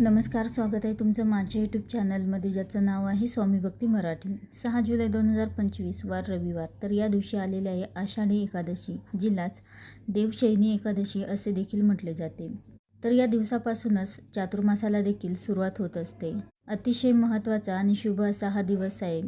नमस्कार स्वागत आहे तुमचं माझ्या यूट्यूब चॅनलमध्ये ज्याचं नाव आहे स्वामी भक्ती मराठी. सहा जुलै दोन हजार पंचवीस वार रविवार. तर या दिवशी आलेले आहे आषाढी एकादशी जिल्हाच देवशैनी एकादशी असे देखील म्हटले जाते. तर या दिवसापासूनच चातुर्मासाला देखील सुरुवात होत असते. अतिशय महत्त्वाचा आणि शुभ असा हा दिवस आहे.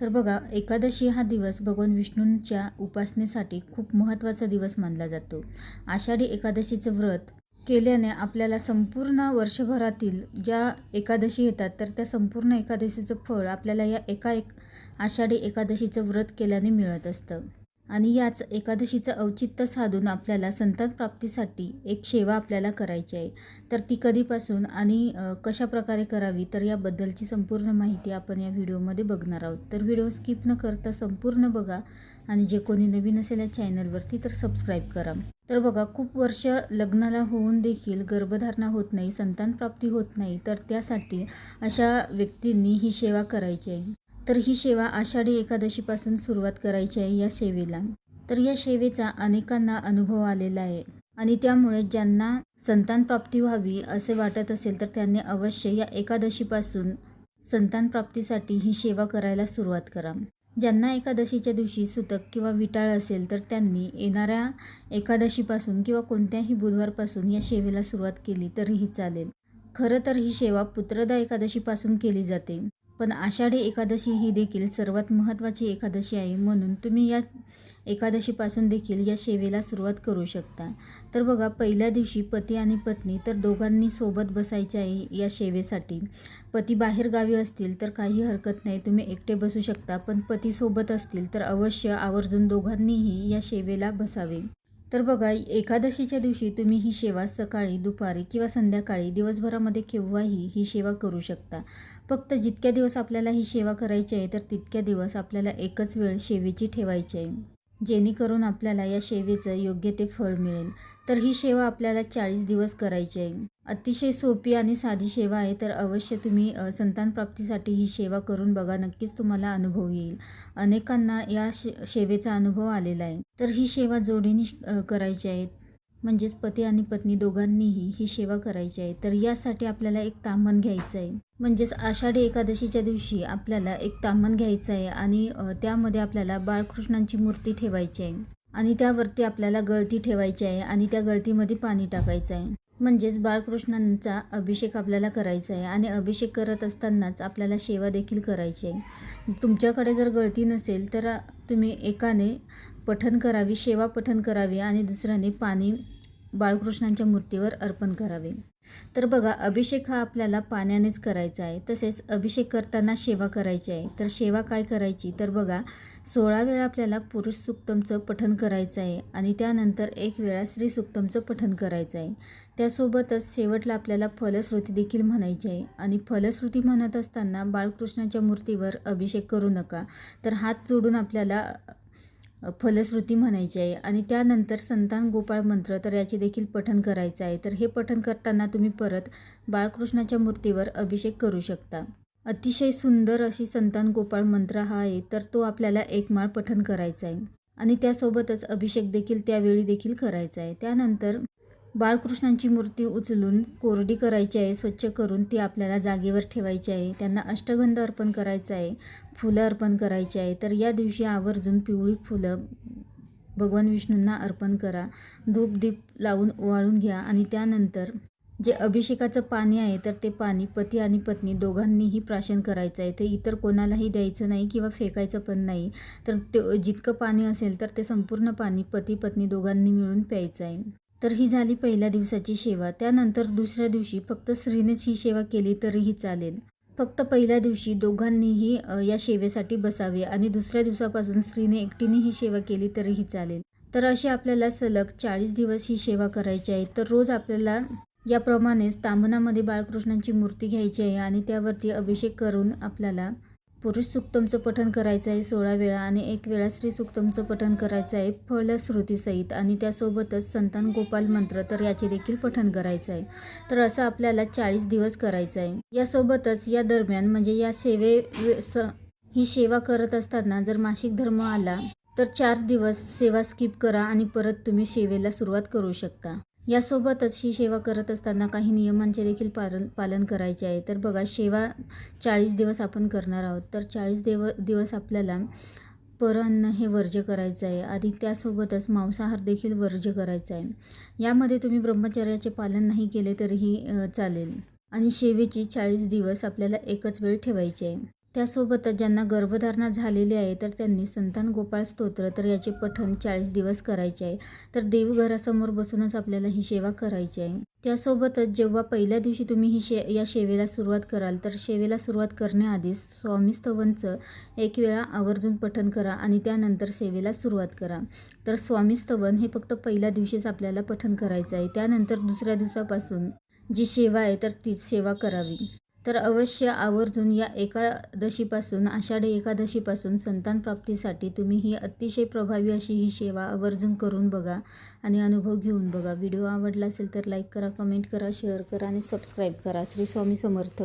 तर बघा एकादशी हा दिवस भगवान विष्णूंच्या उपासनेसाठी खूप महत्त्वाचा दिवस मानला जातो. आषाढी एकादशीचं व्रत केल्याने आपल्याला संपूर्ण वर्षभरातील ज्या एकादशी येतात तर त्या संपूर्ण एकादशीचं फळ आपल्याला या एका एक आषाढी एकादशीचं व्रत केल्याने मिळत असतं. आणि याच एकादशीचं औचित्य साधून आपल्याला संतान प्राप्तीसाठी एक सेवा आपल्याला करायची आहे. तर ती कधीपासून आणि कशाप्रकारे कशा प्रकारे करावी तर याबद्दलची संपूर्ण माहिती आपण या व्हिडिओमध्ये बघणार आहोत. तर व्हिडिओ स्किप न करता संपूर्ण बघा. आणि जे कोणी नवीन असेल या चॅनलवरती तर सबस्क्राईब करा. तर बघा खूप वर्ष लग्नाला होऊन देखील गर्भधारणा होत नाही संतान प्राप्ती होत नाही तर त्यासाठी अशा व्यक्तींनी ही सेवा करायची आहे. तर ही सेवा आषाढी एकादशीपासून सुरुवात करायची आहे या सेवेला. तर या सेवेचा अनेकांना अनुभव आलेला आहे आणि त्यामुळे ज्यांना संतान प्राप्ती व्हावी असे वाटत असेल तर त्यांनी अवश्य या एकादशीपासून संतान प्राप्तीसाठी ही सेवा करायला सुरुवात करा. ज्यांना एकादशीच्या दिवशी सुतक किंवा विटाळ असेल तर त्यांनी येणाऱ्या एकादशीपासून किंवा कोणत्याही बुधवारपासून या सेवेला सुरुवात केली तरीही चालेल. खरं तर ही सेवा पुत्रदा एकादशीपासून केली जाते. पण आषाढी एकादशी ही देखील सर्वात महत्त्वाची एकादशी आहे म्हणून तुम्ही या एकादशीपासून देखील या सेवेला सुरुवात करू शकता. तर बघा पहिल्या दिवशी पती आणि पत्नी तर दोघांनी सोबत बसायचे आहे या सेवेसाठी. पती बाहेरगावी असतील तर काही हरकत नाही तुम्ही एकटे बसू शकता. पण पती सोबत असतील तर अवश्य आवर्जून दोघांनीही या सेवेला बसावे. तर बघा एकादशीच्या दिवशी तुम्ही ही सेवा सकाळी दुपारी किंवा संध्याकाळी दिवसभरामध्ये केव्हाही ही सेवा करू शकता. फक्त जितक्या दिवस आपल्याला ही सेवा करायची आहे तर तितक्या दिवस आपल्याला एकच वेळ सेवेची ठेवायची आहे. जेणेकरून आपल्याला या सेवेचं योग्य ते फळ मिळेल. तर ही सेवा आपल्याला चाळीस दिवस करायची आहे. अतिशय सोपी आणि साधी सेवा आहे तर अवश्य तुम्ही संतानप्राप्तीसाठी संतान प्राप्तीसाठी ही सेवा करून बघा. नक्कीच तुम्हाला अनुभव येईल. अनेकांना या शे सेवेचा अनुभव आलेला आहे. तर ही सेवा जोडीने करायची आहे. म्हणजेच पती आणि पत्नी दोघांनीही ही सेवा करायची आहे. तर यासाठी आपल्याला एक तामण घ्यायचं आहे. म्हणजेच आषाढी एकादशीच्या दिवशी आपल्याला एक तामण घ्यायचं आहे आणि त्यामध्ये आपल्याला बाळकृष्णांची मूर्ती ठेवायची आहे आणि त्यावरती आपल्याला गळती ठेवायची आहे आणि त्या गळतीमध्ये पाणी टाकायचं आहे. म्हणजेच बाळकृष्णांचा अभिषेक आपल्याला करायचा आहे आणि अभिषेक करत असतानाच आपल्याला सेवा देखील करायची आहे. तुमच्याकडे जर गळती नसेल तर तुम्ही एकाने पठन करावी सेवा पठन करावी आणि दुसऱ्याने पाणी बाळकृष्णांच्या मूर्तीवर अर्पण करावे. तर बघा अभिषेक हा आपल्याला पाण्यानेच करायचा आहे. तसेच अभिषेक करताना सेवा करायची आहे. तर सेवा काय करायची? तर बघा सोळा वेळा आपल्याला पुरुष सुक्तमचं पठन करायचं आहे आणि त्यानंतर एक वेळा स्त्री सुक्तमचं पठन करायचं आहे. त्यासोबतच शेवटला आपल्याला फलश्रुती देखील म्हणायची आहे. आणि फलश्रुती म्हणत असताना बाळकृष्णाच्या मूर्तीवर अभिषेक करू नका. तर हात जोडून आपल्याला फलश्रुती म्हणायची आहे. आणि त्यानंतर संतान गोपाळ मंत्र तर याचे देखील पठण करायचं आहे. तर हे पठण करताना तुम्ही परत बाळकृष्णाच्या मूर्तीवर अभिषेक करू शकता. अतिशय सुंदर अशी संतान गोपाळ मंत्र हा आहे तर तो आपल्याला एक माळ पठण करायचा आहे. आणि त्यासोबतच अभिषेक देखील त्यावेळी देखील करायचा आहे. त्यानंतर बाळकृष्णांची मूर्ती उचलून कोरडी करायची आहे स्वच्छ करून ती आपल्याला जागेवर ठेवायची आहे. त्यांना अष्टगंध अर्पण करायचं आहे फुलं अर्पण करायची आहे. तर या दिवशी आवर्जून पिवळी फुलं भगवान विष्णूंना अर्पण करा. धूप दीप लावून ओवाळून घ्या आणि त्यानंतर जे अभिषेकाचं पाणी आहे तर ते पाणी पती आणि पत्नी दोघांनीही प्राशन करायचं आहे. ते इतर कोणालाही द्यायचं नाही किंवा फेकायचं पण नाही. तर ते जितकं पाणी असेल तर ते संपूर्ण पाणी पती पत्नी दोघांनी मिळून प्यायचं आहे. तर ही झाली पहिल्या दिवसाची सेवा. त्यानंतर दुसऱ्या दिवशी फक्त स्त्रीनेच ही सेवा केली तरीही चालेल. फक्त पहिल्या दिवशी दोघांनीही या सेवेसाठी बसावे आणि दुसऱ्या दिवसापासून स्त्रीने एकटीने ही सेवा केली तरीही चालेल. तर अशी आपल्याला सलग चाळीस दिवस ही सेवा करायची आहे. तर रोज आपल्याला याप्रमाणेच तांबणामध्ये बाळकृष्णांची मूर्ती घ्यायची आहे आणि त्यावरती अभिषेक करून आपल्याला पुरुष सुक्तमचं पठण करायचं आहे सोळा वेळा आणि एक वेळा स्त्री सुक्तमचं पठण करायचं आहे फलश्रुतीसहित. आणि त्यासोबतच संतान गोपाल मंत्र तर याचे देखील पठण करायचं आहे तर असं आपल्याला चाळीस दिवस करायचं आहे यासोबतच या दरम्यान म्हणजे या सेवे स ही सेवा करत असताना जर मासिक धर्म आला तर चार दिवस सेवा स्किप करा आणि परत तुम्ही सेवेला सुरुवात करू शकता. यासोबतच ही सेवा करत असताना काही नियमांचे देखील पालन पालन करायचे आहे. तर बघा सेवा चाळीस दिवस आपण करणार आहोत. तर चाळीस देव दिवस आपल्याला परअन्न हे वर्ज्य करायचं आहे. आणि त्यासोबतच मांसाहार देखील वर्ज्य करायचा आहे. यामध्ये तुम्ही ब्रह्मचर्याचे पालन नाही केले तरीही चालेल. आणि शेवेची चाळीस दिवस आपल्याला एकच वेळ ठेवायची आहे. त्यासोबतच ज्यांना गर्भधारणा झालेली आहे तर त्यांनी संतान गोपाळ स्तोत्र तर याचे पठण चाळीस दिवस करायचे आहे. तर देवघरासमोर बसूनच आपल्याला ही सेवा करायची आहे. त्यासोबतच जेव्हा पहिल्या दिवशी तुम्ही ही शे या सेवेला सुरुवात कराल तर सेवेला सुरुवात करण्याआधीच स्वामी स्तवनचं एक वेळा आवर्जून पठण करा आणि त्यानंतर सेवेला सुरुवात करा. तर स्वामी स्तवन हे फक्त पहिल्या दिवशीच आपल्याला पठण करायचं आहे. त्यानंतर दुसऱ्या दिवसापासून जी सेवा आहे तर तीच सेवा करावी. तर अवश्य आवर्जून या एकादशीपासून आषाढी एकादशीपासून संतान प्राप्तीसाठी तुम्ही ही अतिशय प्रभावी अशी ही सेवा आवर्जून करून बघा आणि अनुभव घेऊन बघा. व्हिडिओ आवडला असेल तर लाईक करा कमेंट करा शेअर करा आणि सबस्क्राईब करा. श्री स्वामी समर्थ.